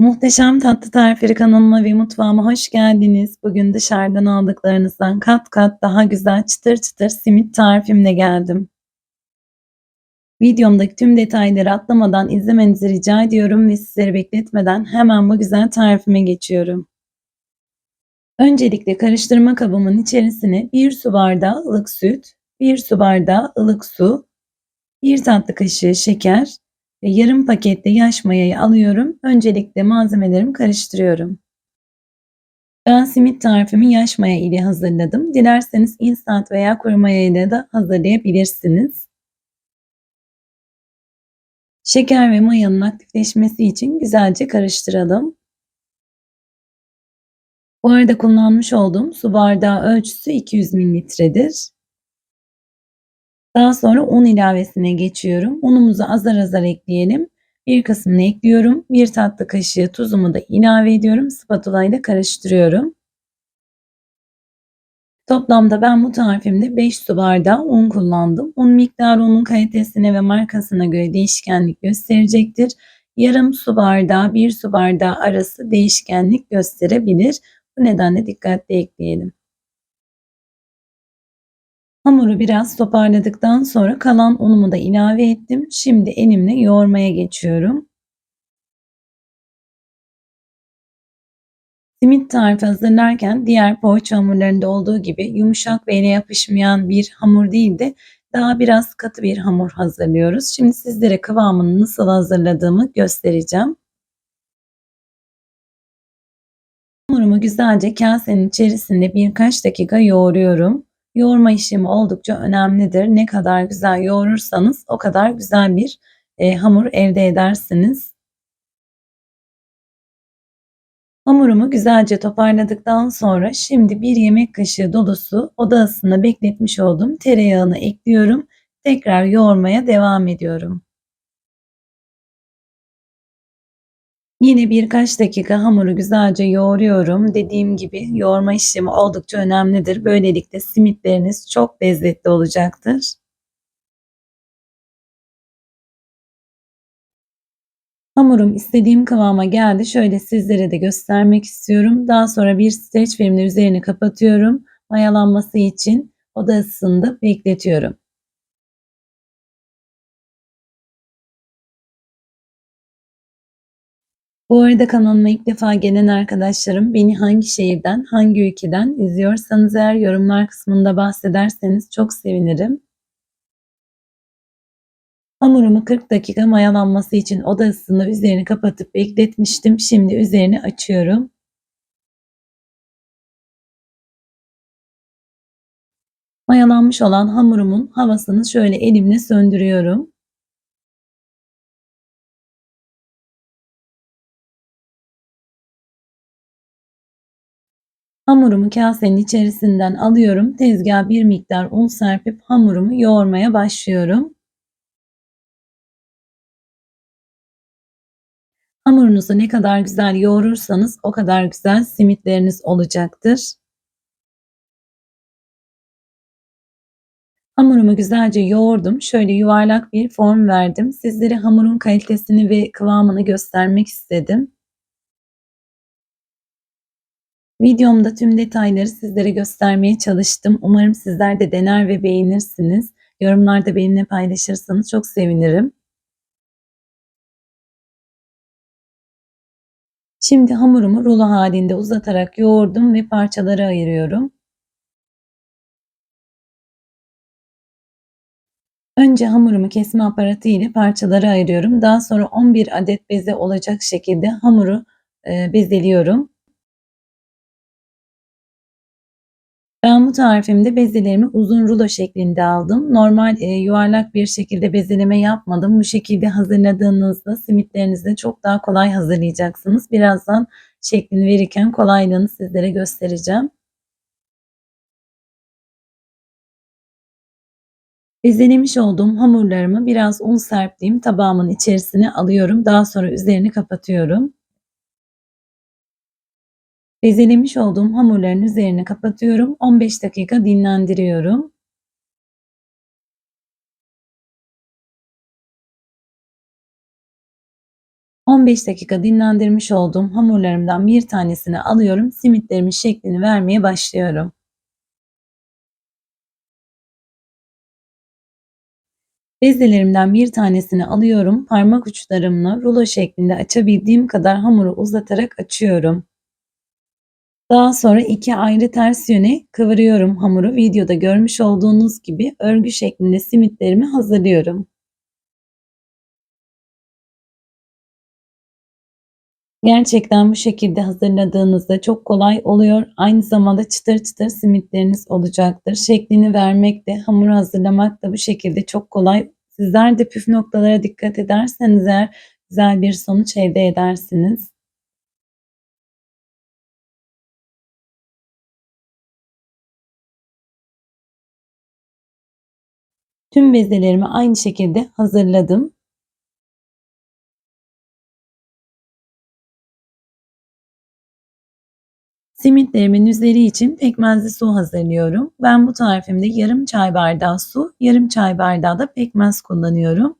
Muhteşem Tatlı Tarifleri kanalıma ve mutfağıma hoş geldiniz. Bugün dışarıdan aldıklarınızdan kat kat daha güzel çıtır çıtır simit tarifimle geldim. Videomdaki tüm detayları atlamadan izlemenizi rica ediyorum ve sizleri bekletmeden hemen bu güzel tarifime geçiyorum. Öncelikle karıştırma kabımın içerisine 1 su bardağı ılık süt, 1 su bardağı ılık su, 1 tatlı kaşığı şeker, ve yarım pakette yaş mayayı alıyorum. Öncelikle malzemelerimi karıştırıyorum. Ben simit tarifimi yaş maya ile hazırladım. Dilerseniz instant veya kuru maya ile de hazırlayabilirsiniz. Şeker ve mayanın aktifleşmesi için güzelce karıştıralım. Bu arada kullanmış olduğum su bardağı ölçüsü 200 mililitredir. Daha sonra un ilavesine geçiyorum. Unumuzu azar azar ekleyelim. Bir kısmını ekliyorum. Bir tatlı kaşığı tuzumu da ilave ediyorum. Spatula ile karıştırıyorum. Toplamda ben bu tarifimde 5 su bardağı un kullandım. Un miktarı unun kalitesine ve markasına göre değişkenlik gösterecektir. Yarım su bardağı, bir su bardağı arası değişkenlik gösterebilir. Bu nedenle dikkatli ekleyelim. Hamuru biraz toparladıktan sonra kalan unumu da ilave ettim. Şimdi elimle yoğurmaya geçiyorum. Simit tarifi hazırlarken diğer poğaça hamurlarında olduğu gibi yumuşak ve ele yapışmayan bir hamur değil de daha biraz katı bir hamur hazırlıyoruz. Şimdi sizlere kıvamını nasıl hazırladığımı göstereceğim. Hamurumu güzelce kasenin içerisinde birkaç dakika yoğuruyorum. Yoğurma işlemi oldukça önemlidir. Ne kadar güzel yoğurursanız o kadar güzel bir e, hamur elde edersiniz. Hamurumu güzelce toparladıktan sonra şimdi bir yemek kaşığı dolusu oda ısısında bekletmiş olduğum tereyağını ekliyorum. Tekrar yoğurmaya devam ediyorum. Yine birkaç dakika hamuru güzelce yoğuruyorum. Dediğim gibi yoğurma işlemi oldukça önemlidir. Böylelikle simitleriniz çok lezzetli olacaktır. Hamurum istediğim kıvama geldi. Şöyle sizlere de göstermek istiyorum. Daha sonra bir streç filmle üzerini kapatıyorum. Mayalanması için oda ısısında bekletiyorum. Bu arada kanalıma ilk defa gelen arkadaşlarım beni hangi şehirden, hangi ülkeden izliyorsanız eğer yorumlar kısmında bahsederseniz çok sevinirim. Hamurumu 40 dakika mayalanması için oda ısısında üzerini kapatıp bekletmiştim. Şimdi üzerini açıyorum. Mayalanmış olan hamurumun havasını şöyle elimle söndürüyorum. Hamurumu kasenin içerisinden alıyorum. Tezgaha bir miktar un serpip hamurumu yoğurmaya başlıyorum. Hamurunuzu ne kadar güzel yoğurursanız o kadar güzel simitleriniz olacaktır. Hamurumu güzelce yoğurdum. Şöyle yuvarlak bir form verdim. Sizlere hamurun kalitesini ve kıvamını göstermek istedim. Videomda tüm detayları sizlere göstermeye çalıştım. Umarım sizler de dener ve beğenirsiniz. Yorumlarda benimle paylaşırsanız çok sevinirim. Şimdi hamurumu rulo halinde uzatarak yoğurdum ve parçalara ayırıyorum. Önce hamurumu kesme aparatı ile parçalara ayırıyorum. Daha sonra 11 adet beze olacak şekilde hamuru e, bezeliyorum. Ben bu tarifimde bezelerimi uzun rulo şeklinde aldım. Normal e, yuvarlak bir şekilde bezeleme yapmadım. Bu şekilde hazırladığınızda simitlerinizi çok daha kolay hazırlayacaksınız. Birazdan şeklini verirken kolaylığını sizlere göstereceğim. Bezelemiş olduğum hamurlarımı biraz un serptiğim tabağımın içerisine alıyorum. Daha sonra üzerini kapatıyorum. Bezelemiş olduğum hamurların üzerine kapatıyorum. 15 dakika dinlendiriyorum. 15 dakika dinlendirmiş olduğum hamurlarımdan bir tanesini alıyorum. Simitlerimin şeklini vermeye başlıyorum. Bezelerimden bir tanesini alıyorum. Parmak uçlarımla rulo şeklinde açabildiğim kadar hamuru uzatarak açıyorum. Daha sonra iki ayrı ters yöne kıvırıyorum hamuru. Videoda görmüş olduğunuz gibi örgü şeklinde simitlerimi hazırlıyorum. Gerçekten bu şekilde hazırladığınızda çok kolay oluyor. Aynı zamanda çıtır çıtır simitleriniz olacaktır. Şeklini vermek de, hamuru hazırlamak da bu şekilde çok kolay. Sizler de püf noktalara dikkat ederseniz eğer güzel bir sonuç elde edersiniz. Tüm bezelerimi aynı şekilde hazırladım. Simitlerimin üzeri için pekmezli su hazırlıyorum. Ben bu tarifimde yarım çay bardağı su, yarım çay bardağı da pekmez kullanıyorum.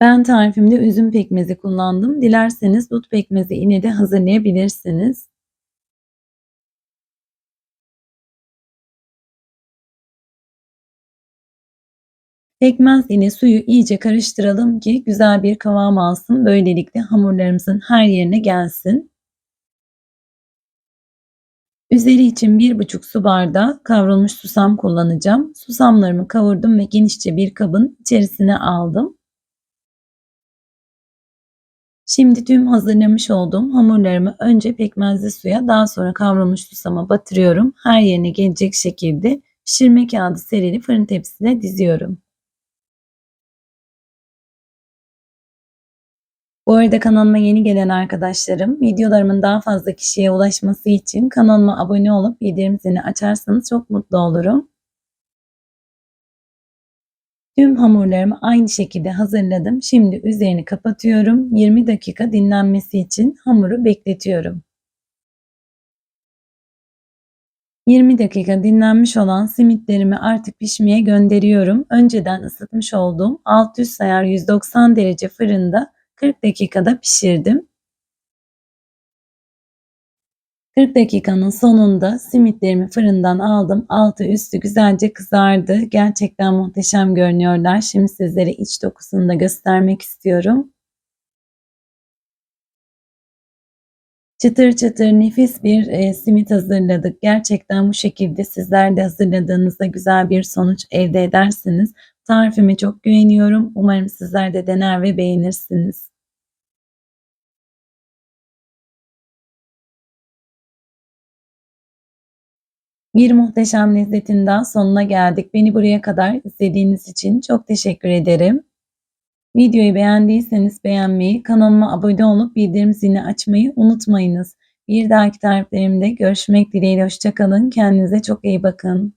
Ben tarifimde üzüm pekmezi kullandım. Dilerseniz dut pekmezi yine de hazırlayabilirsiniz. Pekmez ile suyu iyice karıştıralım ki güzel bir kıvam alsın. Böylelikle hamurlarımızın her yerine gelsin. Üzeri için 1,5 su bardağı kavrulmuş susam kullanacağım. Susamlarımı kavurdum ve genişçe bir kabın içerisine aldım. Şimdi tüm hazırlamış olduğum hamurlarımı önce pekmezli suya daha sonra kavrulmuş susama batırıyorum. Her yerine gelecek şekilde pişirme kağıdı serili fırın tepsisine diziyorum. Bu arada kanalıma yeni gelen arkadaşlarım videolarımın daha fazla kişiye ulaşması için kanalıma abone olup bildirim zilini açarsanız çok mutlu olurum. Tüm hamurlarımı aynı şekilde hazırladım. Şimdi üzerini kapatıyorum. 20 dakika dinlenmesi için hamuru bekletiyorum. 20 dakika dinlenmiş olan simitlerimi artık pişmeye gönderiyorum. Önceden ısıtmış olduğum alt üst ayar 190 derece fırında 40 dakikada pişirdim. 40 dakikanın sonunda simitlerimi fırından aldım. Altı üstü güzelce kızardı. Gerçekten muhteşem görünüyorlar. Şimdi sizlere iç dokusunu da göstermek istiyorum. Çıtır çıtır nefis bir e, simit hazırladık. Gerçekten bu şekilde sizler de hazırladığınızda güzel bir sonuç elde edersiniz. Tarifime çok güveniyorum. Umarım sizler de dener ve beğenirsiniz. Bir muhteşem lezzetin daha sonuna geldik. Beni buraya kadar izlediğiniz için çok teşekkür ederim. Videoyu beğendiyseniz beğenmeyi, kanalıma abone olup bildirim zilini açmayı unutmayınız. Bir dahaki tariflerimde görüşmek dileğiyle. Hoşçakalın. Kendinize çok iyi bakın.